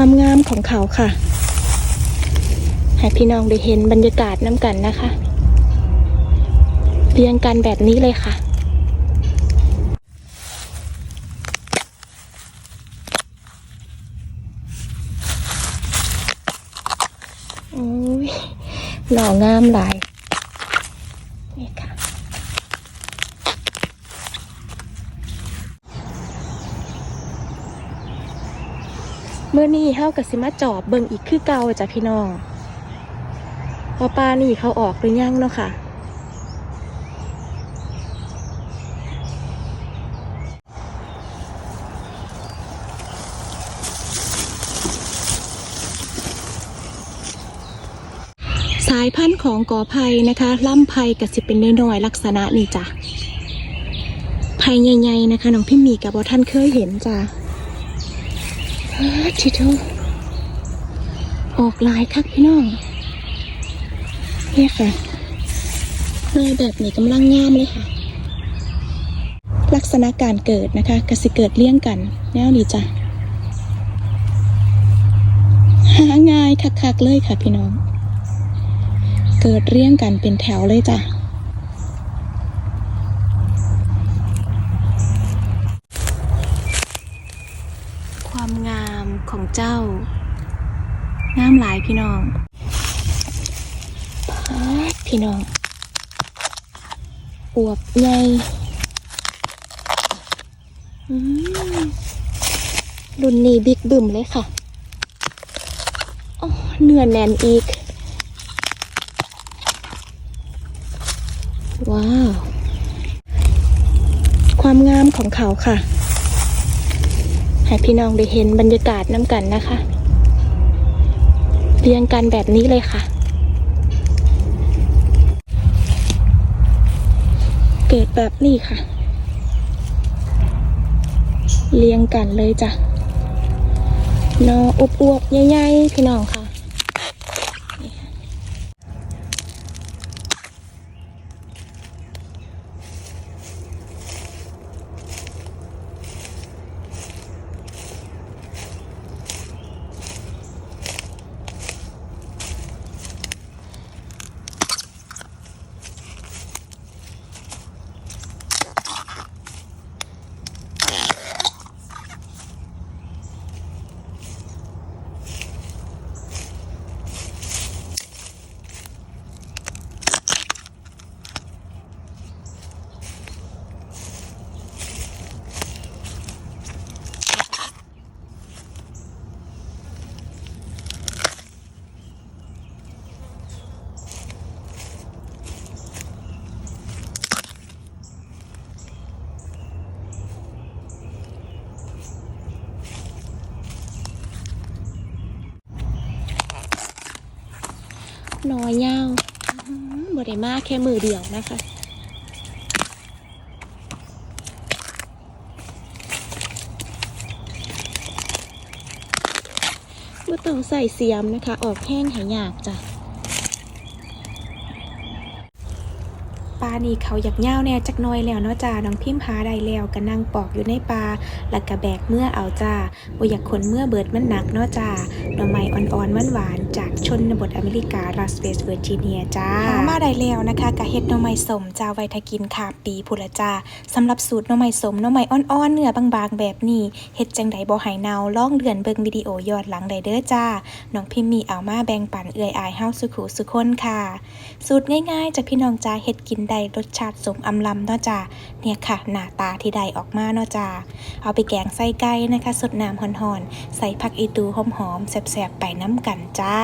ความงามของเขาค่ะ ให้พี่น้องได้เห็นบรรยากาศน้ำกันนะคะ เรียงกันแบบนี้เลยค่ะหล่องามหลาย นี่ค่ะ เมื่อนี้เฮากับสิมาจอบเบิ่งอีกคือเก่าจ้ะพี่น้องว่าปลานี่เขาออกหรือยังเนาะค่ะ สายพันธุ์ของกอไผ่นะคะล่ำไผ่กับสิเป็นน้อยๆลักษณะนี่จ้ะไผ่ใหญ่ๆนะคะน้องพี่มีกับว่าท่านเคยเห็นจ้ะ อ้าทิโทออกลายคักพี่น้องเนี่ยค่ะเลยแบบนี้กำลังงามเลยค่ะ ลักษณะการเกิดนะคะกสิเกิดเลี่ยงกัน แนวนี้จ้ะหาง่ายคักๆเลยค่ะพี่น้อง เกิดเรียงกันเป็นแถวเลยจ้ะ ความงามของ เจ้างามหลายพี่น้อง พี่น้องอวบใหญ่รุ่นนี้บิ๊กบึมเลยค่ะอ๋อเนื้อแน่นอีก ว้าว ความงามของเขาค่ะ ให้พี่น้องได้เห็นบรรยากาศน้ำกันนะคะ เรียงกันแบบนี้เลยค่ะ เกิดแบบนี้ค่ะ เรียงกันเลยจ้ะนออบอวบใหญ่ๆพี่น้องค่ะ น้อยยาวอื้อหือบริมากแค่มือเดียวนะคะ บ่ต้องใส่เสียมนะคะ ออกแห้งหายากจ้ะ ปลานี่เขาอยากเง่าแน่จักน้อยแล้วเนาะจ้าน้องพิมพ์หาได้แล้วก็นั่งปอกอยู่ในปลาแล้วก็แบกเมื่อเอาจ้าบ่อยากขนเมื่อเบิดมันหนักเนาะจ้าหน่อไม้อ่อนๆหวานๆจากชนบทอเมริการัสเวสเวอร์จิเนียจ้าหามาได้แล้วนะคะกะเฮ็ดหน่อไม้สมจ้าไว้ถ้ากินขามปีพุละจ้าสำหรับสูตรหน่อไม้สมหน่อไม้อ่อนๆเนื้อบางๆแบบนี้เฮ็ดจังไดบ่ให้เนาล่องเดือนเบิ่งวิดีโอยอนหลังได้เด้อจ้าน้องพิมพ์มีเอามาแบ่งปันเอื้อยอายเฮาสุขุสุคนค่ะ สูตรง่ายๆจากพี่น้องจ้าเฮ็ดกินได้รสชาติสมอำลำเนาะจ้าเนี่ยค่ะ หน้าตาที่ได้ออกมาเนาะจ้าเอาไปแกงไส้ไก่นะคะสดน้ำหอนๆใส่ผักอีตูหอมๆแสบๆไปน้ำกันจ้า